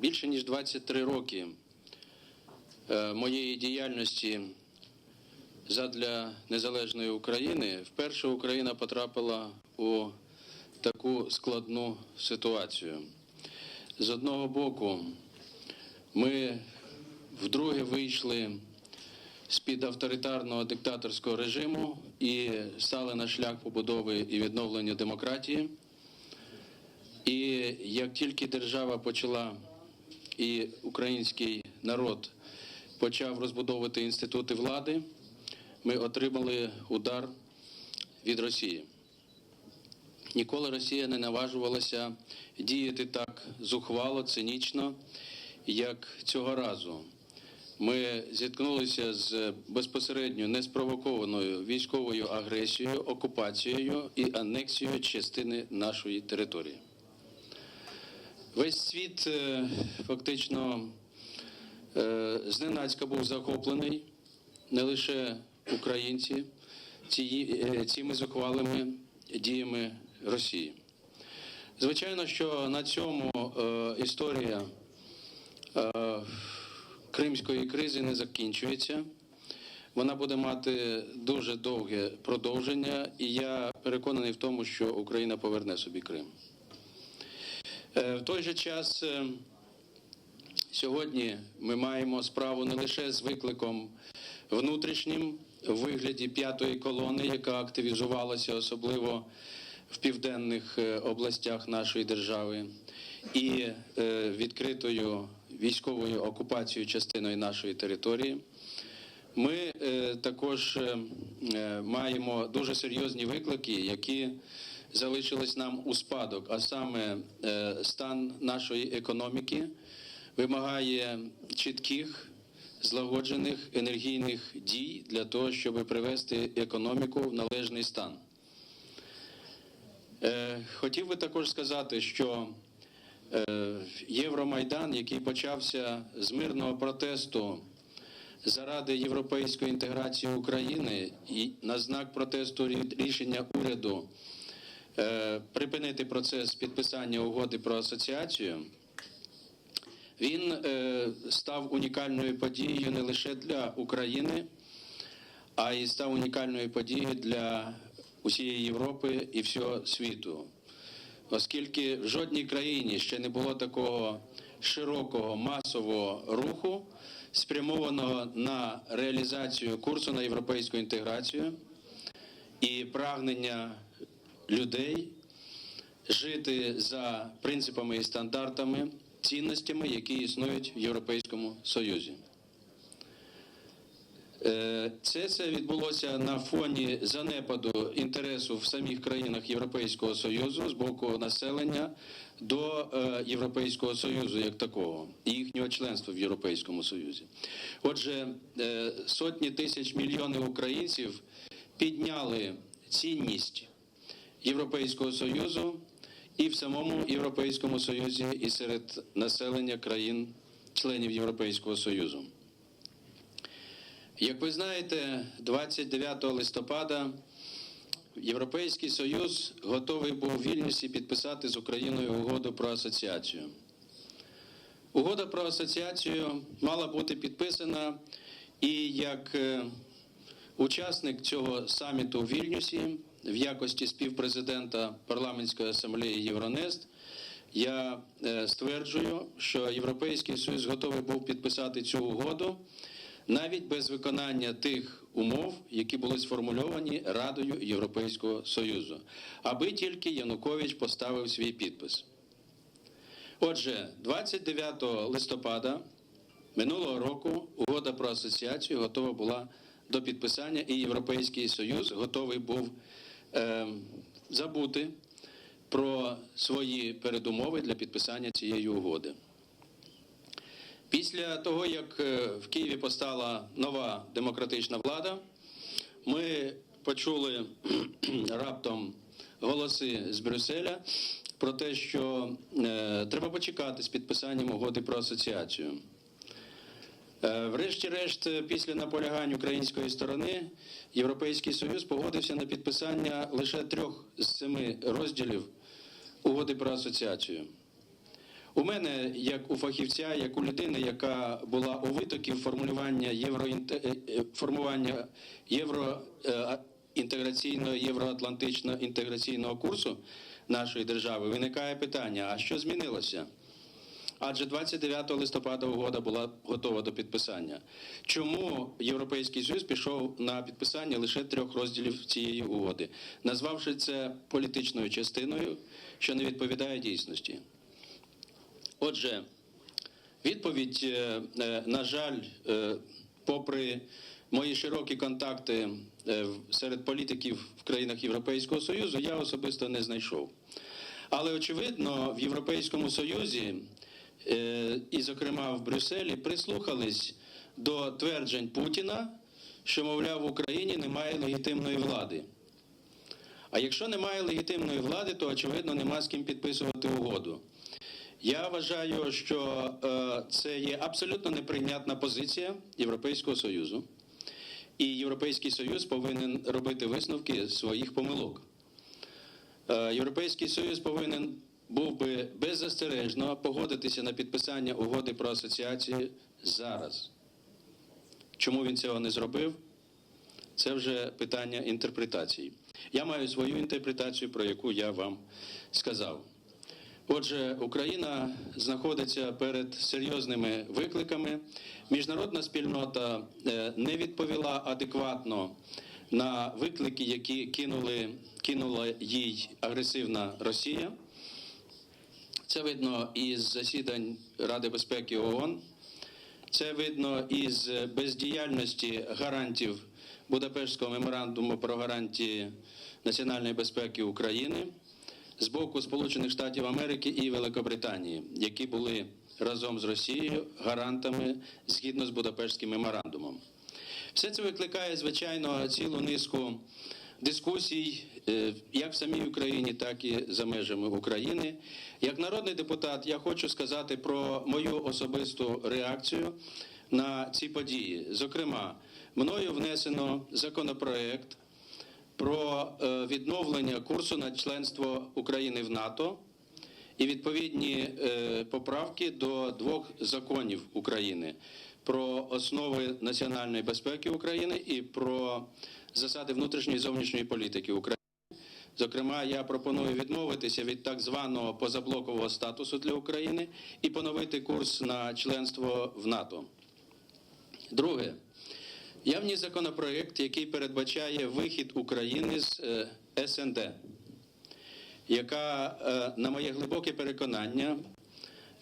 більше ніж 23 роки е, моєї діяльності задля незалежної України вперше Україна потрапила у таку складну ситуацію. З одного боку, ми вдруге вийшли з-під авторитарного диктаторського режиму і стали на шлях побудови і відновлення демократії. І як тільки держава почала і український народ почав розбудовувати інститути влади, ми отримали удар від Росії. Ніколи Росія не наважувалася діяти так зухвало, цинічно, як цього разу. Ми зіткнулися з безпосередньо неспровокованою військовою агресією, окупацією і анексією частини нашої території. Весь світ е, фактично е, зненацька був захоплений, не лише українці, е, цими зухвалими діями Росії. Звичайно, що на цьому історія кримської кризи не закінчується. Вона буде мати дуже довге продовження, і я переконаний в тому, що Україна поверне собі Крим. Е, В той же час е, сьогодні ми маємо справу не лише з викликом внутрішнім в вигляді п'ятої колони, яка активізувалася особливо в південних е, областях нашої держави, і відкритою військовою окупацією частиною нашої території. Ми також маємо дуже серйозні виклики, які залишились нам у спадок, а саме е, стан нашої економіки вимагає чітких, злагоджених енергійних дій для того, щоб привести економіку в належний стан. Е, Хотів би також сказати, що е, Євромайдан, який почався з мирного протесту заради європейської інтеграції України і на знак протесту рішення уряду припинити процес підписання угоди про асоціацію, він е, став унікальною подією не лише для України, а й став унікальною подією для усієї Європи і всього світу. Оскільки в жодній країні ще не було такого широкого масового руху, спрямованого на реалізацію курсу на європейську інтеграцію і прагнення людей жити за принципами і стандартами, цінностями, які існують в Європейському Союзі. Е, Це все відбулося на фоні занепаду інтересу в самих країнах Європейського Союзу з боку населення до е, Європейського Союзу як такого і їхнього членства в Європейському Союзі. Отже, е, сотні тисяч мільйонів українців підняли цінність Європейського Союзу і в самому Європейському Союзі, і серед населення країн-членів Європейського Союзу. Як ви знаєте, 29 листопада Європейський Союз готовий був у Вільнюсі підписати з Україною угоду про асоціацію. Угода про асоціацію мала бути підписана і як е, учасник цього саміту у Вільнюсі в якості співпрезидента парламентської асамблеї Євронест. Я е, стверджую, що Європейський Союз готовий був підписати цю угоду навіть без виконання тих умов, які були сформульовані Радою Європейського Союзу, аби тільки Янукович поставив свій підпис. Отже, 29 листопада минулого року угода про асоціацію готова була до підписання, і Європейський Союз готовий був забути про свої передумови для підписання цієї угоди. Після того, як е, в Києві постала нова демократична влада, ми почули раптом голоси з Брюсселя про те, що е, треба почекати з підписанням угоди про асоціацію. Е, Врешті-решт, е, після наполягань української сторони, Європейський Союз погодився на підписання лише трьох з семи розділів угоди про асоціацію. У мене, як у фахівця, як у людини, яка була у витоків формулювання євроінте- е, формування євроінтеграційного, євроатлантичного інтеграційного курсу нашої держави, виникає питання: а що змінилося? Адже 29 листопада угода була готова до підписання. Чому Європейський Союз пішов на підписання лише трьох розділів цієї угоди, назвавши це політичною частиною, що не відповідає дійсності? Отже, відповідь, е, е, на жаль, е, попри мої широкі контакти серед політиків в країнах Європейського Союзу, я особисто не знайшов. Але очевидно, в Європейському Союзі, і, зокрема, в Брюсселі, прислухались до тверджень Путіна, що, мовляв, в Україні немає легітимної влади. А якщо немає легітимної влади, то очевидно нема з ким підписувати угоду. Я вважаю, що е, це є абсолютно неприйнятна позиція Європейського Союзу. І Європейський Союз повинен робити висновки своїх помилок. Е, Європейський Союз повинен був би беззастережно погодитися на підписання угоди про асоціацію зараз. Чому він цього не зробив? Це вже питання інтерпретації. Я маю свою інтерпретацію, про яку я вам сказав. Отже, Україна знаходиться перед серйозними викликами. Міжнародна спільнота е, не відповіла адекватно на виклики, які кинули, кинула їй агресивна Росія. Це видно із засідань Ради безпеки ООН. Це видно із бездіяльності гарантів Будапештського меморандуму про гарантії національної безпеки України з боку Сполучених Штатів Америки і Великобританії, які були разом з Росією гарантами згідно з Будапештським меморандумом. Все це викликає, звичайно, цілу низку дискусій як в самій Україні, так і за межами України. Як народний депутат, я хочу сказати про мою особисту реакцію на ці події. Зокрема, мною внесено законопроект про е, відновлення курсу на членство України в НАТО і відповідні е, поправки до двох законів України про основи національної безпеки України і про засади внутрішньої і зовнішньої політики України. Зокрема, я пропоную відмовитися від так званого позаблокового статусу для України і поновити курс на членство в НАТО. Друге, я вніс законопроект, який передбачає вихід України з е, СНД, яка, е, на моє глибоке переконання,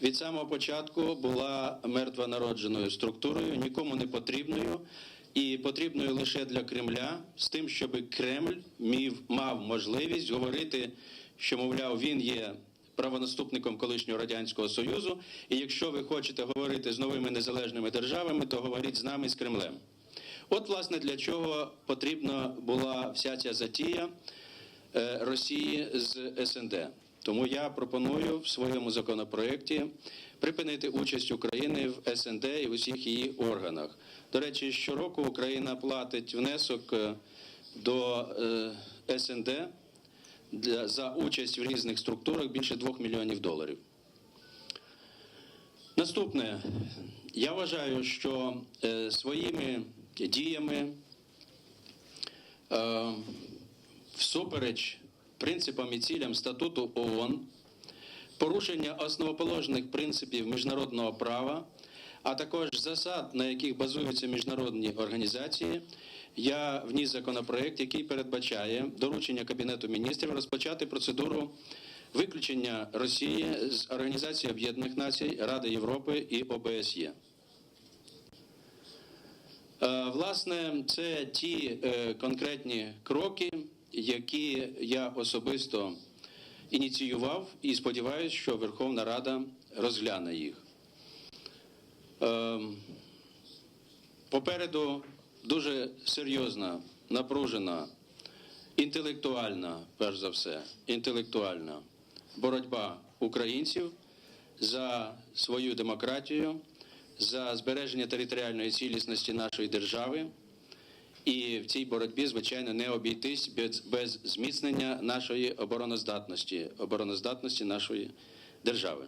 від самого початку була мертвонародженою структурою, нікому не потрібною і потрібною лише для Кремля, з тим, щоб Кремль мів, мав можливість говорити, що, мовляв, він є правонаступником колишнього радянського союзу. І якщо ви хочете говорити з новими незалежними державами, то говоріть з нами з Кремлем. От, власне, для чого потрібна була вся ця затія е, Росії з СНД. Тому я пропоную в своєму законопроекті припинити участь України в СНД і в усіх її органах. До речі, щороку Україна платить внесок е, до е, СНД за участь в різних структурах більше 2 мільйонів доларів. Наступне, я вважаю, що е, своїми діями всупереч принципам і цілям статуту ООН, порушення основоположних принципів міжнародного права, а також засад, на яких базуються міжнародні організації, я вніс законопроект, який передбачає доручення Кабінету міністрів розпочати процедуру виключення Росії з Організації Об'єднаних Націй, Ради Європи і ОБСЄ. Е, Власне, це ті е, конкретні кроки, які я особисто ініціював і сподіваюся, що Верховна Рада розгляне їх. Е, Попереду дуже серйозна, напружена, інтелектуальна, перш за все, інтелектуальна боротьба українців за свою демократію, за збереження територіальної цілісності нашої держави. І в цій боротьбі, звичайно, не обійтись без, без зміцнення нашої обороноздатності, обороноздатності нашої держави.